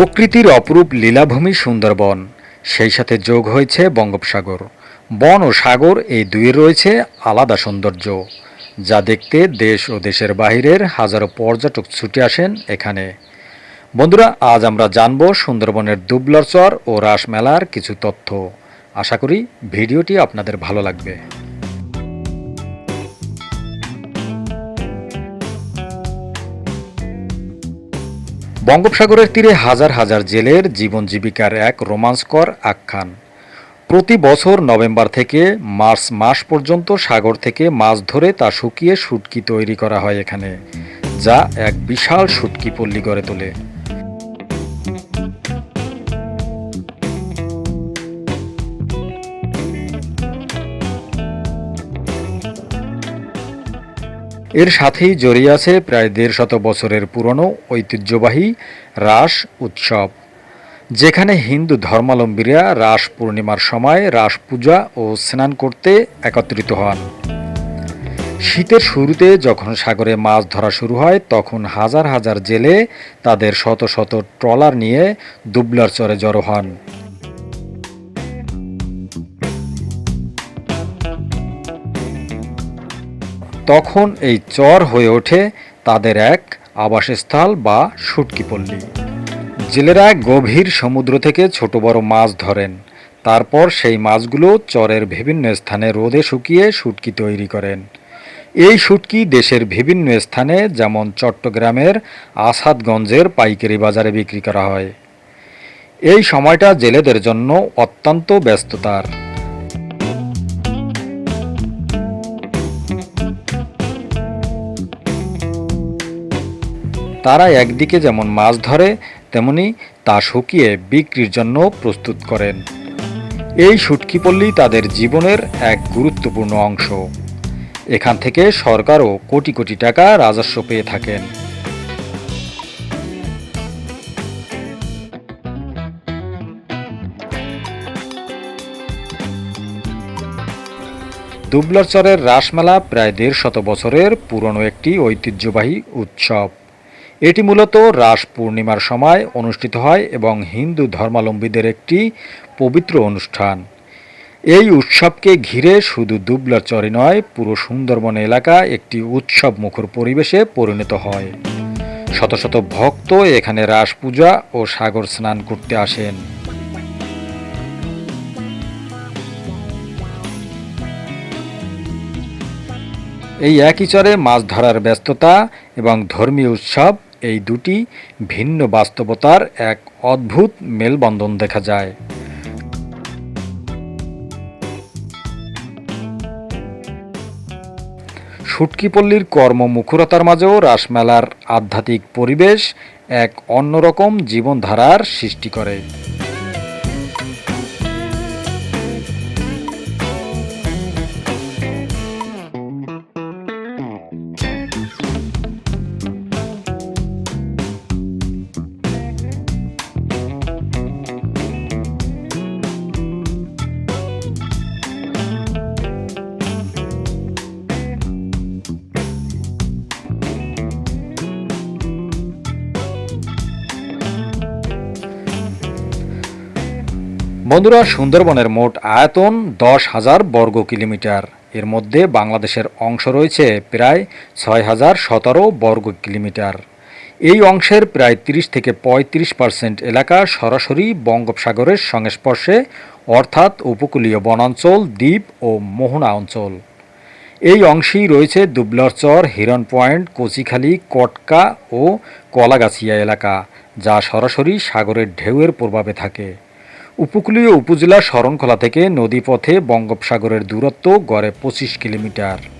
প্রকৃতির অপরূপ লীলাভূমি সুন্দরবন। সেই সাথে যোগ হয়েছে বঙ্গোপসাগর। বন ও সাগর এই দুইয়ের রয়েছে আলাদা সৌন্দর্য। যা দেখতে দেশ ও দেশের বাহিরের হাজারো পর্যটক ছুটে আসেন এখানে। বন্ধুরা, আজ আমরা জানব সুন্দরবনের দুবলার চর ও রাসমেলার কিছু তথ্য। আশা করি ভিডিওটি আপনাদের ভালো লাগবে। বঙ্গোপসাগরের তীরে হাজার হাজার জেলের জীবন জীবিকার এক রোমাঞ্চকর আখ্যান। প্রতি বছর নভেম্বর থেকে মার্চ মাস পর্যন্ত সাগর থেকে মাছ ধরে তা শুকিয়ে শুটকি তৈরি করা হয় এখানে, যা এক বিশাল শুটকি পল্লী গড়ে তোলে। এর সাথেই জড়িয়ে আছে প্রায় দেড় শত বছরের পুরনো ঐতিহ্যবাহী রাস উৎসব, যেখানে হিন্দু ধর্মাবলম্বীরা রাস পূর্ণিমার সময় রাস পূজা ও স্নান করতে একত্রিত হন। শীতের শুরুতে যখন সাগরে মাছ ধরা শুরু হয়, তখন হাজার হাজার জেলে তাদের শত শত ট্রলার নিয়ে দুবলার চরে জড়ো হন। তখন এই চর হয়ে ওঠে তাদের এক আবাসস্থল বা শুটকিপল্লী জেলেরা গভীর সমুদ্র থেকে ছোট বড় মাছ ধরেন। তারপর সেই মাছগুলো চরের বিভিন্ন স্থানে রোদে শুকিয়ে শুটকি তৈরি করেন। এই শুটকি দেশের বিভিন্ন স্থানে, যেমন চট্টগ্রামের আসাদগঞ্জের পাইকারি বাজারে বিক্রি করা হয়। এই সময়টা জেলেদের জন্য অত্যন্ত ব্যস্ততার। তারা একদিকে যেমন মাছ ধরে, তেমনি তা শুকিয়ে বিক্রির জন্য প্রস্তুত করেন। এই শুটকিপল্লী তাদের জীবনের এক গুরুত্বপূর্ণ অংশ। এখান থেকে সরকারও কোটি কোটি টাকা রাজস্ব পেয়ে থাকেন। দুবলারচরের রাসমেলা প্রায় দেড় শত বছরের পুরনো একটি ঐতিহ্যবাহী উৎসব। এটি মূলত রাস পূর্ণিমার সময় অনুষ্ঠিত হয় এবং হিন্দু ধর্মাবলম্বীদের একটি পবিত্র অনুষ্ঠান। এই উৎসবকে ঘিরে শুধু দুবলার চরে নয়, পুরো সুন্দরবন এলাকা একটি উৎসব মুখর পরিবেশে পরিণত হয়। শত শত ভক্ত এখানে রাস পূজা ও সাগর স্নান করতে আসেন। এই একই চরে মাছ ধরার ব্যস্ততা এবং ধর্মীয় উৎসব এই দুটি ভিন্ন বাস্তবতার এক অদ্ভুত মেলবন্ধন দেখা যায়। সুটকিপল্লীর কর্মমুখরতার মাঝেও রাসমেলার আধ্যাত্মিক পরিবেশ এক অন্যরকম জীবনধারার সৃষ্টি করে। বন্ধুরা, সুন্দরবনের মোট আয়তন দশ হাজার বর্গ কিলোমিটার। এর মধ্যে বাংলাদেশের অংশ রয়েছে প্রায় ছয় হাজার সতেরো বর্গ কিলোমিটার। এই অংশের প্রায় তিরিশ থেকে পঁয়ত্রিশ পার্সেন্ট এলাকা সরাসরি বঙ্গোপসাগরের সংস্পর্শে, অর্থাৎ উপকূলীয় বনাঞ্চল, দ্বীপ ও মোহনা অঞ্চল। এই অংশেই রয়েছে দুবলারচর হিরন পয়েন্ট, কচিখালি, কটকা ও কলাগাছিয়া এলাকা, যা সরাসরি সাগরের ঢেউয়ের প্রভাবে থাকে। উপকূলীয় উপজেলা শরণখোলা থেকে নদীপথে বঙ্গোপসাগরের দূরত্ব গড়ে পঁচিশ কিলোমিটার।